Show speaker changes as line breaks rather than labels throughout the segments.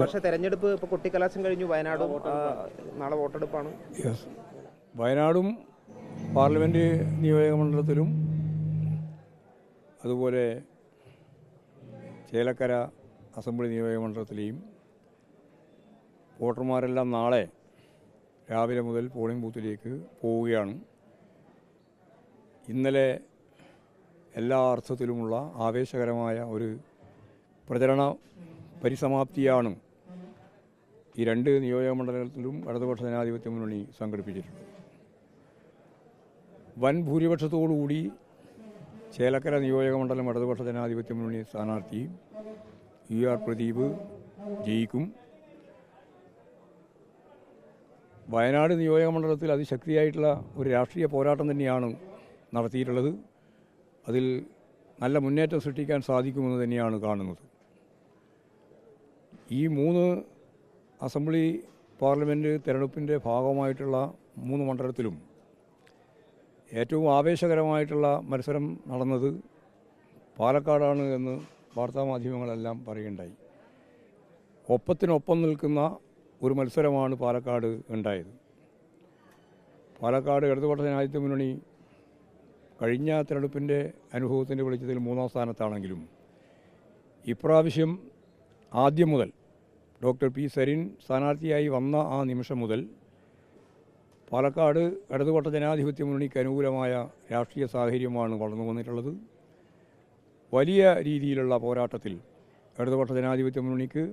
പക്ഷേ തെരഞ്ഞെടുപ്പ് ഇപ്പോൾ കൊട്ടിക്കലാശം കഴിഞ്ഞു. വയനാടും നാളെ വോട്ടെടുപ്പാണ്.
യെസ് വയനാടും പാർലമെന്റ് നിയോജകമണ്ഡലത്തിലും അതുപോലെ ചേലക്കര അസംബ്ലി നിയോജകമണ്ഡലത്തിലെയും വോട്ടർമാരെല്ലാം നാളെ രാവിലെ മുതൽ പോളിംഗ് ബൂത്തിലേക്ക് പോവുകയാണ്. ഇന്നലെ എല്ലാ അർത്ഥത്തിലുമുള്ള ആവേശകരമായ ഒരു പ്രചരണ പരിസമാപ്തിയാണ്. ഈ രണ്ട് നിയോജക മണ്ഡലത്തിലും ഇടതുപക്ഷ ജനാധിപത്യ മുന്നണി സംഘടിപ്പിച്ചിട്ടുണ്ട്. വൻ ഭൂരിപക്ഷത്തോടുകൂടി ചേലക്കര നിയോജക മണ്ഡലം ഇടതുപക്ഷ ജനാധിപത്യ മുന്നണി സ്ഥാനാർത്ഥി യു ആർ പ്രദീപ് ജയിക്കും. വയനാട് നിയോജക മണ്ഡലത്തിൽ അതിശക്തിയായിട്ടുള്ള ഒരു രാഷ്ട്രീയ പോരാട്ടം തന്നെയാണ് നടത്തിയിട്ടുള്ളത്. അതിൽ നല്ല മുന്നേറ്റം സൃഷ്ടിക്കാൻ സാധിക്കുമെന്ന് തന്നെയാണ് കാണുന്നത്. ഈ മൂന്ന് അസംബ്ലി പാർലമെന്റ് തിരഞ്ഞെടുപ്പിന്റെ ഭാഗമായിട്ടുള്ള മൂന്ന് മണ്ഡലത്തിലും ഏറ്റവും ആവേശകരമായിട്ടുള്ള മത്സരം നടന്നത് പാലക്കാടാണ് എന്ന് വാർത്താമാധ്യമങ്ങളെല്ലാം പറയുകയുണ്ടായി. ഒപ്പത്തിനൊപ്പം നിൽക്കുന്ന ഒരു മത്സരമാണ് പാലക്കാട് ഉണ്ടായത്. പാലക്കാട് ഇടതുപക്ഷ ജനാധിപത്യ മുന്നണി കഴിഞ്ഞ തിരഞ്ഞെടുപ്പിന്റെ അനുഭവത്തിന്റെ വെളിച്ചത്തിൽ മൂന്നാം സ്ഥാനത്താണെങ്കിലും ഇപ്രാവശ്യം ആദ്യം മുതൽ ഡോക്ടർ പി സരിൻ സ്ഥാനാർത്ഥിയായി വന്ന ആ നിമിഷം മുതൽ പാലക്കാട് ഇടതുപക്ഷ ജനാധിപത്യ മുന്നണിക്ക് അനുകൂലമായ രാഷ്ട്രീയ സാഹചര്യമാണ് വളർന്നു വന്നിട്ടുള്ളത്. വലിയ രീതിയിലുള്ള പോരാട്ടത്തിൽ ഇടതുപക്ഷ ജനാധിപത്യ മുന്നണിക്ക്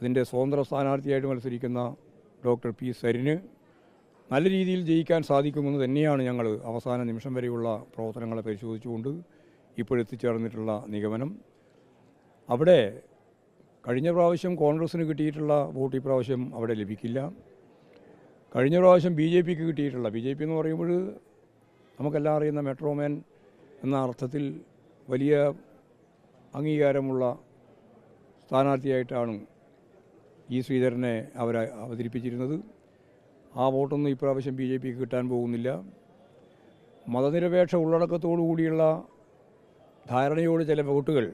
അതിന്റെ സ്വതന്ത്ര സ്ഥാനാർത്ഥിയായിട്ട് മത്സരിക്കുന്ന ഡോക്ടർ പി സരിന് നല്ല രീതിയിൽ ജയിക്കാൻ സാധിക്കുമെന്ന് തന്നെയാണ് ഞങ്ങൾ അവസാന നിമിഷം വരെയുള്ള പ്രവർത്തനങ്ങളെ പരിശോധിച്ചുകൊണ്ട് ഇപ്പോഴെത്തിച്ചേർന്നിട്ടുള്ള നിഗമനം. അവിടെ കഴിഞ്ഞ പ്രാവശ്യം കോൺഗ്രസ്സിന് കിട്ടിയിട്ടുള്ള വോട്ട് പ്രാവശ്യം അവിടെ ലഭിക്കില്ല. കഴിഞ്ഞ പ്രാവശ്യം ബി ജെ പിക്ക് കിട്ടിയിട്ടുള്ള ബി ജെ പി എന്ന് പറയുമ്പോൾ നമുക്കെല്ലാം അറിയുന്ന മെട്രോമാൻ എന്ന അർത്ഥത്തിൽ വലിയ അംഗീകാരമുള്ള സ്ഥാനാർത്ഥിയായിട്ടാണ് ഇ ശ്രീധരനെ അവർ അവതരിപ്പിച്ചിരുന്നത്. ആ വോട്ടൊന്നും ഇപ്രാവശ്യം ബി ജെ പിക്ക് കിട്ടാൻ പോകുന്നില്ല. മതനിരപേക്ഷ ഉള്ളടക്കത്തോടു കൂടിയുള്ള ധാരണയോട് ചില വോട്ടുകൾ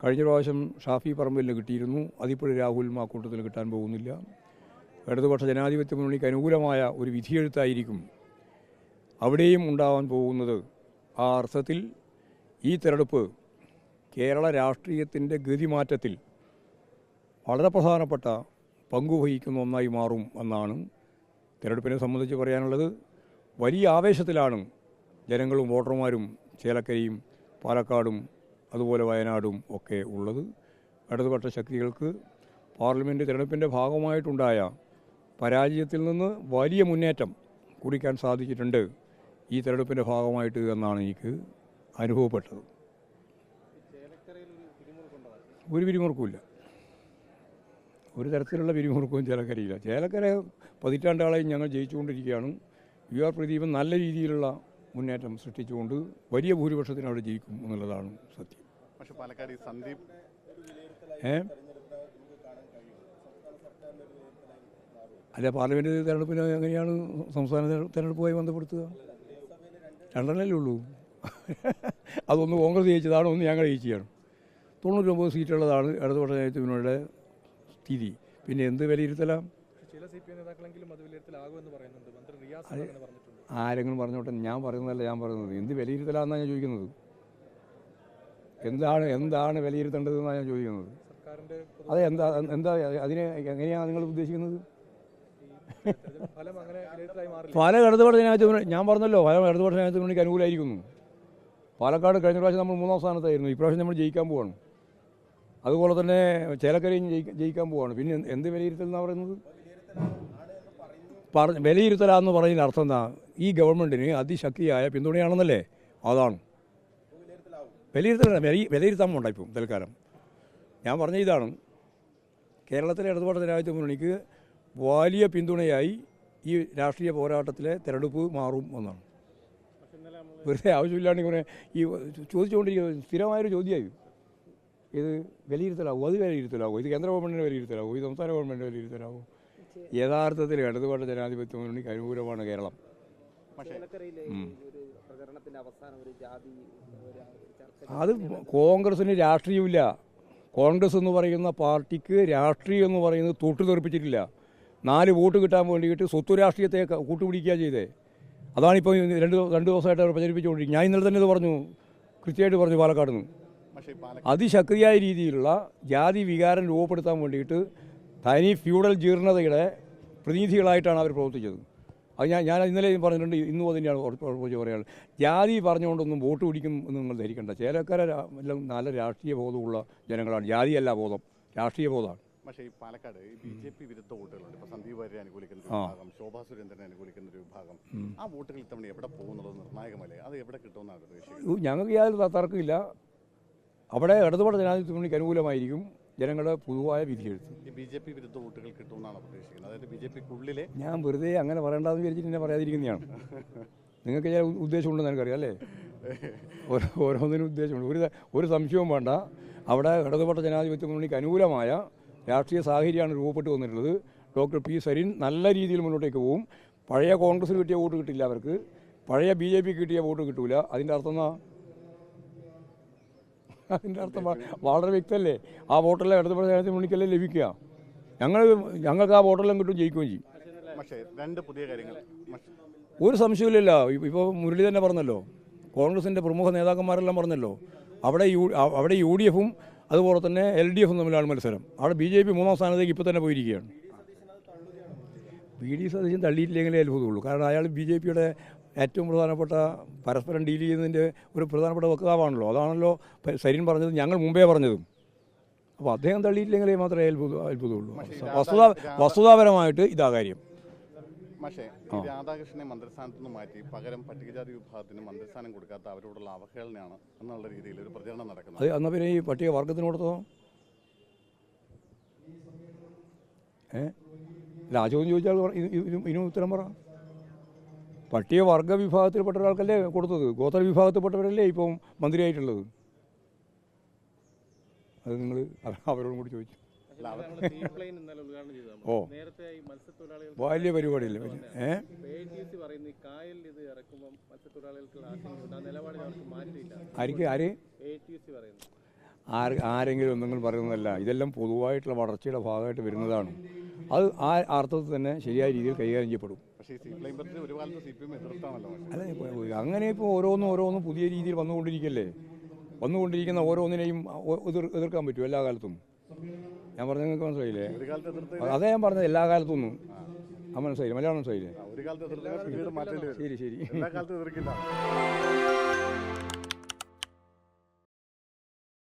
കഴിഞ്ഞ പ്രാവശ്യം ഷാഫി പറമ്പിലിന് കിട്ടിയിരുന്നു. അതിപ്പോഴും രാഹുലും ആ കൂട്ടത്തിൽ കിട്ടാൻ പോകുന്നില്ല. ഇടതുപക്ഷ ജനാധിപത്യ മുന്നണിക്ക് അനുകൂലമായ ഒരു വിധിയെഴുത്തായിരിക്കും അവിടെയും ഉണ്ടാവാൻ പോകുന്നത്. ആ അർത്ഥത്തിൽ ഈ തെരഞ്ഞെടുപ്പ് കേരള രാഷ്ട്രീയത്തിന്റെ ഗതിമാറ്റത്തിൽ വളരെ പ്രധാനപ്പെട്ട പങ്കുവഹിക്കുന്ന ഒന്നായി മാറും എന്നാണ് തെരഞ്ഞെടുപ്പിനെ സംബന്ധിച്ച് പറയാനുള്ളത്. വലിയ ആവേശത്തിലാണ് ജനങ്ങളും വോട്ടർമാരും ചേലക്കരയും പാലക്കാടും അതുപോലെ വയനാടും ഒക്കെ ഉള്ളത്. ഇടതുപക്ഷ ശക്തികൾക്ക് പാർലമെന്റ് തിരഞ്ഞെടുപ്പിന്റെ ഭാഗമായിട്ടുണ്ടായ പരാജയത്തിൽ നിന്ന് വലിയ മുന്നേറ്റം കുറിക്കാൻ സാധിച്ചിട്ടുണ്ട് ഈ തിരഞ്ഞെടുപ്പിന്റെ ഭാഗമായിട്ട് എന്നാണ് എനിക്ക് അനുഭവപ്പെട്ടത്. ഒരു പിരിമുറുക്കുമില്ല. ഒരു തരത്തിലുള്ള പിരിമുറുക്കവും ചേലക്കരയില്ല. ചേലക്കര പതിറ്റാണ്ടാളെയും ഞങ്ങൾ ജയിച്ചുകൊണ്ടിരിക്കുകയാണ്. യു ആർ പ്രദീപൻ നല്ല രീതിയിലുള്ള മുന്നേറ്റം സൃഷ്ടിച്ചുകൊണ്ട് വലിയ ഭൂരിപക്ഷത്തിന് അവിടെ ജയിക്കും എന്നുള്ളതാണ് സത്യം.
പക്ഷെ പാലക്കാട് ഈ സന്ദീപ്
ഏ? അല്ല പാർലമെന്റ് തെരഞ്ഞെടുപ്പിന് എങ്ങനെയാണ് സംസ്ഥാന തിരഞ്ഞെടുപ്പുമായി ബന്ധപ്പെടുത്തുക? രണ്ടെണ്ണല്ലേ ഉള്ളൂ. അതൊന്ന് കോൺഗ്രസ് ജയിച്ചതാണ് ഒന്ന് ഞങ്ങൾ ജയിച്ചതാണ്. തൊണ്ണൂറ്റൊമ്പത് സീറ്റുള്ളതാണ് ഇടതുപക്ഷ ജനാധിപത്യത്തിനുള്ള സ്ഥിതി. പിന്നെ എന്ത് വിലയിരുത്തലാം?
ചില സി പി എം നേതാക്കളെങ്കിലും അത് പറയുന്നുണ്ട്. മന്ത്രി റിയാസ് അങ്ങനെ പറഞ്ഞിട്ടുണ്ട്.
ആരെങ്കിലും പറഞ്ഞോട്ടെ ഞാൻ പറയുന്നതല്ല ഞാൻ പറയുന്നത്. എന്ത് വിലയിരുത്തലാന്നാണ് ഞാൻ ചോദിക്കുന്നത്? എന്താണ് എന്താണ് വിലയിരുത്തേണ്ടതെന്നാണ് ഞാൻ ചോദിക്കുന്നത്. അതെ എന്താ എന്താ അതിനെ എങ്ങനെയാണ് നിങ്ങൾ ഉദ്ദേശിക്കുന്നത്?
ഫലം
ഇടതുപക്ഷ ജനാധിപത്യ ഞാൻ പറഞ്ഞല്ലോ പല ഇടതുപക്ഷ ജനാധിപത്യ മുന്നണിക്ക് അനുകൂലമായിരിക്കുന്നു. പാലക്കാട് കഴിഞ്ഞ പ്രാവശ്യം നമ്മൾ മൂന്നാം സ്ഥാനത്തായിരുന്നു ഇപ്രാവശ്യം നമ്മൾ ജയിക്കാൻ പോവാണ്. അതുപോലെ തന്നെ ചേലക്കരയും ജയിക്കാൻ പോവാണ്. പിന്നെ എന്ത് എന്ത് വിലയിരുത്തൽ എന്നാണ് പറയുന്നത്? പറഞ്ഞ വിലയിരുത്തലാന്ന് പറയുന്നതിന് അർത്ഥം എന്താ? ഈ ഗവൺമെന്റിന് അതിശക്തിയായ പിന്തുണയാണെന്നല്ലേ? അതാണ്. വിലയിരുത്തലാണ് വില- വിലയിരുത്താൻ പോണ്ട ഇപ്പം തൽക്കാലം. ഞാൻ പറഞ്ഞ ഇതാണ്. കേരളത്തിലെ ഇടതുപാട് ജനാധിപത്യ മുന്നണിക്ക് വലിയ പിന്തുണയായി ഈ രാഷ്ട്രീയ പോരാട്ടത്തിലെ തെരഞ്ഞെടുപ്പ് മാറും എന്നാണ്. വെറുതെ ആവശ്യമില്ലാണ്ട് ഇങ്ങനെ ഈ ചോദിച്ചുകൊണ്ടിരിക്കുന്നത് സ്ഥിരമായൊരു ചോദ്യമായി. ഇത് വിലയിരുത്തലാവും? അത് വിലയിരുത്തലാവും? ഇത് കേന്ദ്ര ഗവൺമെന്റിന് വിലയിരുത്തലാവും? ഇത് സംസ്ഥാന ഗവൺമെന്റ് വിലയിരുത്തലാവും? യഥാർത്ഥത്തിൽ ഇടതുപാട് ജനാധിപത്യ മുന്നണിക്ക് അനുകൂലമാണ് കേരളം.
പക്ഷേ പ്രചരണത്തിന്റെ അവസാനം ഒരു ജാതി
അത് കോൺഗ്രസിന് രാഷ്ട്രീയമില്ല കോൺഗ്രസ് എന്ന് പറയുന്ന പാർട്ടിക്ക് രാഷ്ട്രീയം എന്ന് പറയുന്നത് തൊട്ടുതെറിപ്പിച്ചിട്ടില്ല നാല് വോട്ട് കിട്ടാൻ വേണ്ടിയിട്ട് സ്വത്ത് രാഷ്ട്രീയത്തെ കൂട്ടുപിടിക്കുക ചെയ്തേ. അതാണിപ്പോൾ രണ്ട് രണ്ട് ദിവസമായിട്ട് അവർ പ്രചരിപ്പിച്ചുകൊണ്ടിരിക്കുന്നത്. ഞാൻ ഇന്നലെ തന്നെ ഇത് പറഞ്ഞു. കൃത്യമായിട്ട് പറഞ്ഞു പാലക്കാട് നിന്ന് അതിശക്തിയായ രീതിയിലുള്ള ജാതി വികാരം രൂപപ്പെടുത്താൻ വേണ്ടിയിട്ട് തനി ഫ്യൂഡൽ ജീർണതയുടെ പ്രതിനിധികളായിട്ടാണ് അവർ പ്രവർത്തിച്ചത്. അത് ഞാൻ ഞാൻ ഇന്നലെയും പറഞ്ഞിട്ടുണ്ട് ഇന്നും തന്നെയാണ് ഉറപ്പിച്ച് പറയാനുള്ളത്. ജാതി പറഞ്ഞുകൊണ്ടൊന്നും വോട്ട് പിടിക്കും എന്ന് നിങ്ങൾ ധരിക്കേണ്ട. ചേലക്കര എല്ലാം നല്ല രാഷ്ട്രീയ ബോധമുള്ള ജനങ്ങളാണ്. ജാതിയല്ല ബോധം രാഷ്ട്രീയ ബോധമാണ്.
പക്ഷേ ഈ പാലക്കാട് ഈ ബി ജെ പി വിരുദ്ധ വോട്ടുകളുണ്ട്. ഇപ്പോൾ സന്ദീപ് വാര്യരെ അനുകൂലിക്കുന്ന ഒരു. വിഭാഗം ശോഭാ സുരേന്ദ്രനെ അനുകൂലിക്കുന്ന ഒരു വിഭാഗം. ആ വോട്ടുകൾ ഇത്തവണ എവിടെ പോകുന്നുള്ളത് നിർണായകമല്ലേ? അത് എവിടെ കിട്ടുമെന്നാണ് പ്രതീക്ഷിക്കുന്നത്
ഞങ്ങൾക്ക് യാതൊരു തർക്കമില്ല. അവിടെ ഇടതുപാട് ജനാധിപത്യ മുന്നണിക്ക് അനുകൂലമായിരിക്കും. ജനങ്ങളുടെ പൊതുവായ വിധിയെഴുത്ത്
ബി ജെ പി വിരുദ്ധ വോട്ടുകൾ കിട്ടുമെന്നാണ് പ്രതീക്ഷിക്കുന്നത്? അതായത് ബി ജെ പിക്കുള്ളിലെ
ഞാൻ വെറുതെ അങ്ങനെ പറയേണ്ടതെന്ന് വിചാരിച്ചിട്ട് എന്നെ പറയാതിരിക്കുന്നതാണ്. നിങ്ങൾക്ക് ഞാൻ ഉദ്ദേശമുണ്ടെന്ന് എനിക്കറിയാം അല്ലേ? ഓരോ ഓരോന്നിനും ഉദ്ദേശമുണ്ട്. ഒരു ഒരു സംശയവും വേണ്ട. അവിടെ ഇടതുപക്ഷ ജനാധിപത്യ മുന്നണിക്ക് അനുകൂലമായ രാഷ്ട്രീയ സാഹചര്യമാണ് രൂപപ്പെട്ടു വന്നിട്ടുള്ളത്. ഡോക്ടർ പി സരിൻ നല്ല രീതിയിൽ മുന്നോട്ടേക്ക് പോവും. പഴയ കോൺഗ്രസ്സിന് കിട്ടിയ വോട്ട് കിട്ടില്ല അവർക്ക്. പഴയ ബി ജെ പി കിട്ടിയ വോട്ട് കിട്ടില്ല അതിന്റെ അർത്ഥം എന്നാ അതിന്റെ അർത്ഥം വളരെ വ്യക്തമല്ലേ ആ വോട്ടെല്ലാം ഇടത് ജനാധിപത്യ മുന്നിക്കല്ലേ ലഭിക്കുക? ഞങ്ങൾ ഞങ്ങൾക്ക് ആ വോട്ടെല്ലാം കിട്ടും ജയിക്കുകയും ചെയ്യും.
രണ്ട് പുതിയ കാര്യങ്ങൾ.
ഒരു സംശയമില്ലല്ല ഇപ്പോൾ മുരളി തന്നെ പറഞ്ഞല്ലോ. കോൺഗ്രസിന്റെ പ്രമുഖ നേതാക്കന്മാരെല്ലാം പറഞ്ഞല്ലോ. അവിടെ യു അവിടെ യു ഡി എഫും അതുപോലെ തന്നെ എൽ ഡി എഫും തമ്മിലാണ് മത്സരം. അവിടെ ബി ജെ പി മൂന്നാം സ്ഥാനത്തേക്ക് ഇപ്പോൾ തന്നെ പോയിരിക്കുകയാണ്. ബി ഡി സതീശൻ തള്ളിയിട്ടില്ലെങ്കിലേ അത്ഭുതമുള്ളൂ. കാരണം അയാൾ ബി ജെ പിയുടെ ഏറ്റവും പ്രധാനപ്പെട്ട പരസ്പരം ഡീൽ ചെയ്യുന്നതിന്റെ ഒരു പ്രധാനപ്പെട്ട വക്താവാണല്ലോ. അതാണല്ലോ സരീൻ പറഞ്ഞത് ഞങ്ങൾ മുമ്പേ പറഞ്ഞതും. അപ്പോൾ അദ്ദേഹം തള്ളിയിട്ടില്ലെങ്കിലേ മാത്രമേ അത്ഭുത അത്ഭുതമുള്ളൂ വസ്തുത വസ്തുതാപരമായിട്ട് ഇതാ കാര്യം.
പക്ഷേ രാധാകൃഷ്ണനെ മന്ത്രിസ്ഥാനത്ത് നിന്ന് മാറ്റി പകരം പട്ടികജാതി വിഭാഗത്തിന് മന്ത്രിസ്ഥാനം കൊടുക്കാത്ത അവരോടുള്ള അവഹേളനയാണ് എന്നുള്ള രീതിയിൽ ഒരു പ്രചരണം നടക്കുന്നത്.
അത് എന്നാൽ പിന്നെ ഈ പട്ടിക വർഗത്തിന് കൊടുത്തോ ഏ? അല്ല ആ ചോദ്യം ചോദിച്ചാൽ ഇതിനും ഉത്തരം പറ. പട്ടിക വർഗ വിഭാഗത്തിൽപ്പെട്ട ഒരാൾക്കല്ലേ കൊടുത്തത്? ഗോത്ര വിഭാഗത്തിൽപ്പെട്ടവരല്ലേ ഇപ്പം മന്ത്രിയായിട്ടുള്ളത്? അത് നിങ്ങൾ അവരോടും കൂടി ചോദിച്ചു. ഓ. വലിയ പരിപാടി അല്ലേ ഏ? ആർക്ക്? ആര്? ആരെങ്കിലും എന്തെങ്കിലും പറയുന്നതല്ല. ഇതെല്ലാം പൊതുവായിട്ടുള്ള വളർച്ചയുടെ ഭാഗമായിട്ട് വരുന്നതാണ്. അത് ആ അർത്ഥത്തിൽ തന്നെ ശരിയായ രീതിയിൽ കൈകാര്യം ചെയ്യപ്പെടും.
പക്ഷേ ഈ സി പ്ലെയിൻ പദ്ധതി ഒരു കാലത്ത് സി പി എം എതിർത്താണല്ലോ പക്ഷേ
അല്ല അങ്ങനെ ഇപ്പോൾ ഓരോന്നും ഓരോന്നും പുതിയ രീതിയിൽ വന്നുകൊണ്ടിരിക്കല്ലേ? വന്നുകൊണ്ടിരിക്കുന്ന ഓരോന്നിനെയും എതിർ എതിർക്കാൻ പറ്റും എല്ലാ കാലത്തും? ഞാൻ പറഞ്ഞ നിങ്ങൾക്ക് മനസ്സിലായില്ലേ?
കാലത്ത്
അതേ ഞാൻ പറഞ്ഞത് എല്ലാ കാലത്തൊന്നും ആ മനസ്സിലായില്ലേ? മലയാളം മനസ്സിലായില്ലേ?
കാലത്ത്
ശരി ശരി.
കാലത്തും